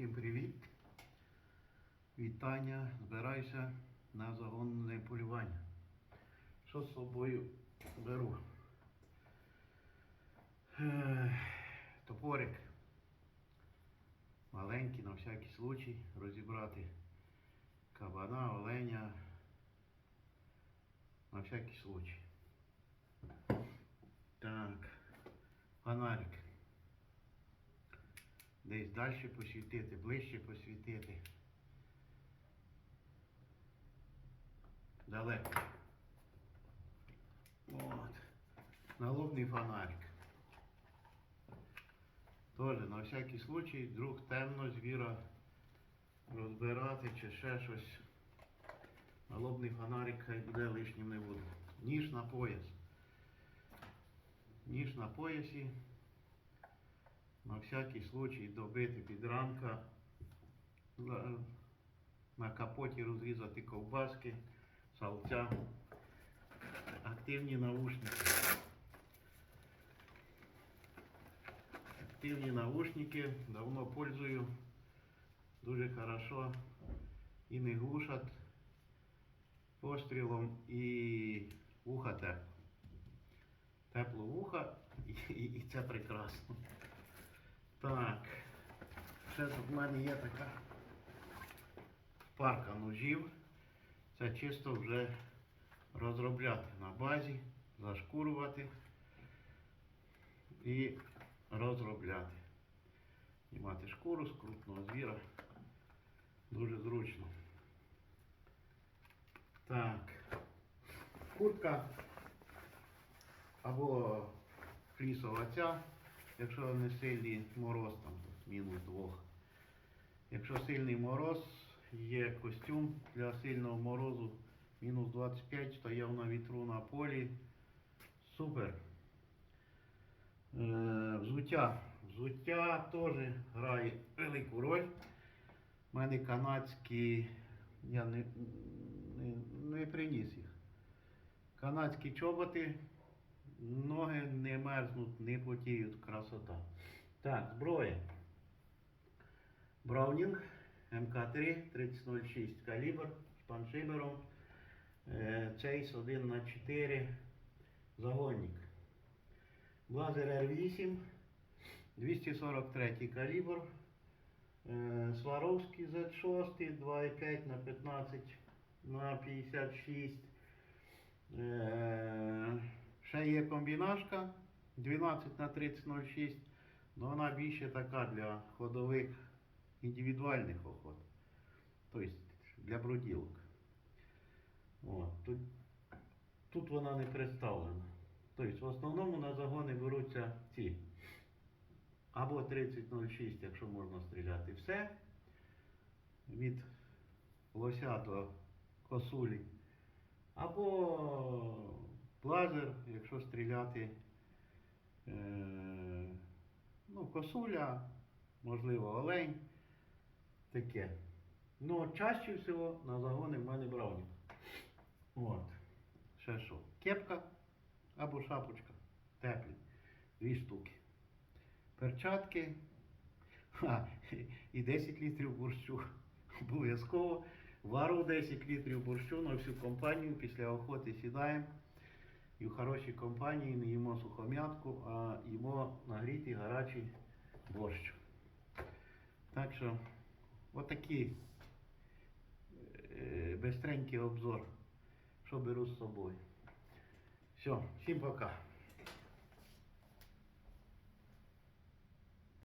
Всім привіт. Вітання. Збираюся на загонне полювання. Що з собою беру? Топорик. Маленький, на всякий случай, розібрати кабана, оленя. На всякий случай. Так, фонарик. Десь далі посвітити, ближче посвітити. Далеко. От. Налобний фонарик. Тоже на всякий случай, вдруг темно звіра розбирати чи ще щось. Налобний фонарик хай буде лишнім не буде. Ніж на пояс. Ніж на поясі. На всякий случай добити підрамка. За- На капоті розрізати ковбаски, салця. Активні наушники. Активні наушники, давно пользую. Дуже хорошо. І не глушать пострілом і вуха тепло. Тепло вуха і, і, і це прекрасно. Так. Ще тут в мене є така парка ножів. Це чисто вже розробляти на базі, зашкурувати і розробляти. Знімати шкуру з крупного звіра. Дуже зручно. Так. Куртка або флісова ця, якщо не сильний мороз, там мінус двох. Якщо сильний мороз, є костюм для сильного морозу, мінус 25, стояв на вітру на полі. Супер. Е, взуття. Взуття теж грає велику роль. У мене канадські, я не, не, не приніс їх. Канадські чоботи, ноги не мерзнуть, не потіють, красота. Так, зброя. Браунінг МК3 3006 калібр з паншибером. Чейс 1 на 4 загонник. Блазер R8 243 калібр. Е, Сваровський Z6 2,5 на 15 на 56. Е, Ще є комбінашка 12 на 3006, але вона більше така для ходових індивідуальних охот. Тобто для бруділок. От, тут, тут вона не представлена. Тобто в основному на загони беруться ці. Або 3006, якщо можна стріляти все. Від лося до косулі. Або плазер, якщо стріляти е, ну, косуля, можливо, олень. Таке. Ну, чаще всього на загони в мене браунінг. От. Ще що? Кепка або шапочка. Теплі. Дві штуки. Перчатки. Ха, і 10 літрів борщу. Обов'язково. Вару 10 літрів борщу на всю компанію. Після охоти сідаємо. І в хорошій компанії не їмо сухом'ятку, а їмо нагрітий гарячий борщ. Так що, отакий е, бистренький обзор, що беру з собою. Все, всім пока.